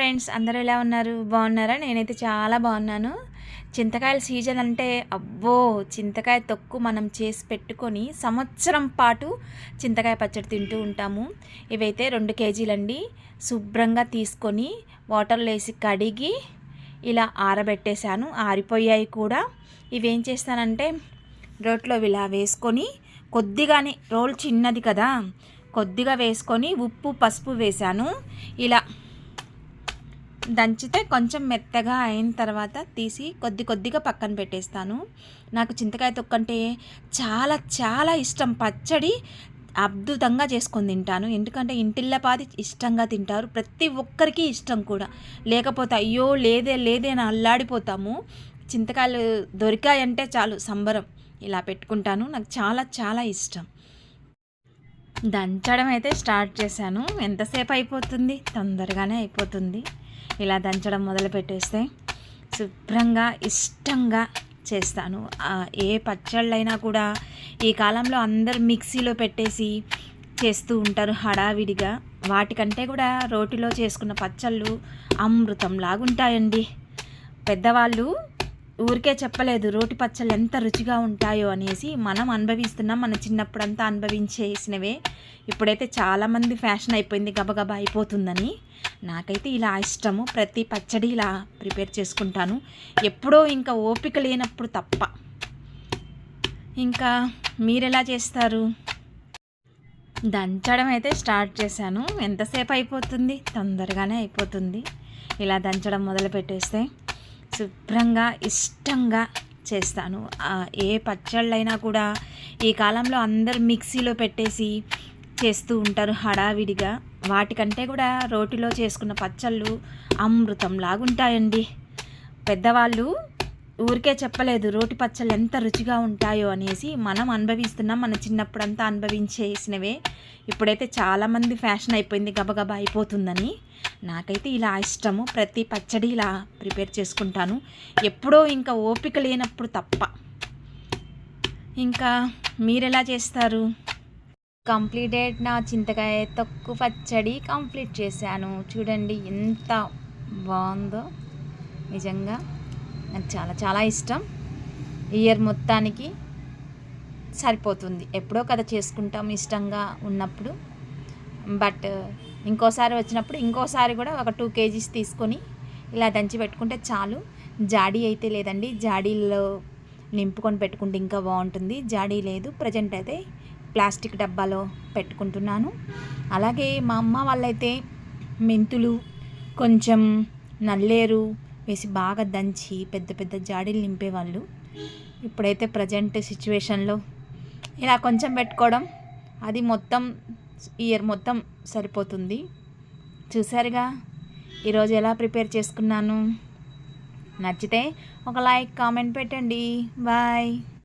Friends అందరూ ఎలా ఉన్నారు? బాగున్నారా? నేనైతే చాలా బాగున్నాను. చింతకాయల సీజన్ అంటే అబ్బో చింతకాయ తొక్కు మనం చేసి పెట్టుకొని సంవత్సరం పాటు చింతకాయ పచ్చడి తింటూ ఉంటాము. ఇవైతే రెండు కేజీలండి. శుభ్రంగా తీసుకొని వాటర్లో వేసి కడిగి ఇలా ఆరబెట్టేశాను. ఆరిపోయాయి కూడా. ఇవేం చేస్తానంటే రోట్లో ఇలా వేసుకొని కొద్దిగానే రోల్ చిన్నది కదా కొద్దిగా వేసుకొని ఉప్పు పసుపు వేశాను. ఇలా దంచితే కొంచెం మెత్తగా అయిన తర్వాత తీసి కొద్ది కొద్దిగా పక్కన పెట్టేస్తాను. నాకు చింతకాయ తొక్కంటే చాలా చాలా ఇష్టం. పచ్చడి అద్భుతంగా చేసుకొని తింటాను. ఎందుకంటే ఇంటిల్లపాది ఇష్టంగా తింటారు. ప్రతి ఒక్కరికి ఇష్టం కూడా. లేకపోతే అయ్యో లేదే లేదే అని అల్లాడిపోతాము. చింతకాయలు దొరికాయంటే చాలు సంబరం. ఇలా పెట్టుకుంటాను. నాకు చాలా చాలా ఇష్టం. దంచడం అయితే స్టార్ట్ చేశాను. ఎంతసేపు అయిపోతుంది? తొందరగానే అయిపోతుంది. ఇలా దంచడం మొదలు పెట్టేస్తే శుభ్రంగా ఇష్టంగా చేస్తాను. ఏ పచ్చళ్ళైనా కూడా ఈ కాలంలో అందరు మిక్సీలో పెట్టేసి చేస్తూ ఉంటారు హడావిడిగా. వాటికంటే కూడా రోటిలో చేసుకున్న పచ్చళ్ళు అమృతం లాగుంటాయండి పెద్దవాళ్ళు ఊరికే చెప్పలేదు రోటి పచ్చళ్ళు ఎంత రుచిగా ఉంటాయో అనేసి మనం అనుభవిస్తున్నాం. మన చిన్నప్పుడంతా అనుభవించేసినవే. ఇప్పుడైతే చాలామంది ఫ్యాషన్ అయిపోయింది గబగబా అయిపోతుందని. నాకైతే ఇలా ఇష్టము. ప్రతి పచ్చడి ఇలా ప్రిపేర్ చేసుకుంటాను. ఎప్పుడో ఇంకా ఓపిక లేనప్పుడు తప్ప. ఇంకా మీరు ఎలా చేస్తారు? దంచడం అయితే స్టార్ట్ చేశాను. ఎంతసేపు అయిపోతుంది? తొందరగానే అయిపోతుంది. ఇలా దంచడం మొదలు పెట్టేస్తే శుభ్రంగా ఇష్టంగా చేస్తాను. ఏ పచ్చళ్ళైనా కూడా ఈ కాలంలో అందరు మిక్సీలో పెట్టేసి చేస్తూ ఉంటారు హడావిడిగా. వాటికంటే కూడా రోటిలో చేసుకున్న పచ్చళ్ళు అమృతం లాగుంటాయండి పెద్దవాళ్ళు ఊరికే చెప్పలేదు రోటి పచ్చళ్ళు ఎంత రుచిగా ఉంటాయో అనేసి మనం అనుభవిస్తున్నాం. మన చిన్నప్పుడంతా అనుభవించేసినవే. ఇప్పుడైతే చాలామంది ఫ్యాషన్ అయిపోయింది గబగబా అయిపోతుందని. నాకైతే ఇలా ఇష్టము. ప్రతి పచ్చడి ఇలా ప్రిపేర్ చేసుకుంటాను. ఎప్పుడో ఇంకా ఓపిక లేనప్పుడు తప్ప. ఇంకా మీరు ఎలా చేస్తారు? కంప్లీటెడ్ నా చింతకాయ తొక్కు పచ్చడి కంప్లీట్ చేశాను. చూడండి ఎంత బాగుందో. నిజంగా నాకు చాలా చాలా ఇష్టం. ఇయర్ మొత్తానికి సరిపోతుంది. ఎప్పుడో కథ చేసుకుంటాం ఇష్టంగా ఉన్నప్పుడు. బట్ ఇంకోసారి వచ్చినప్పుడు ఇంకోసారి కూడా ఒక టూ కేజీస్ తీసుకొని ఇలా దంచి పెట్టుకుంటే చాలు. జాడీ అయితే లేదండి. జాడీల్లో నింపుకొని పెట్టుకుంటే ఇంకా బాగుంటుంది. జాడీ లేదు. ప్రజెంట్ అయితే ప్లాస్టిక్ డబ్బాలో పెట్టుకుంటున్నాను. అలాగే మా అమ్మ వాళ్ళైతే మెంతులు కొంచెం నల్లేరు వేసి బాగా దంచి పెద్ద పెద్ద జాడీలు నింపేవాళ్ళు. ఇప్పుడైతే ప్రజెంట్ సిచ్యువేషన్లో ఇలా కొంచెం పెట్టుకోవడం అది మొత్తం ఇయర్ మొత్తం సరిపోతుంది. చూసారుగా ఈరోజు ఎలా ప్రిపేర్ చేసుకున్నాను? నచ్చితే ఒక లైక్ కామెంట్ పెట్టండి. బాయ్.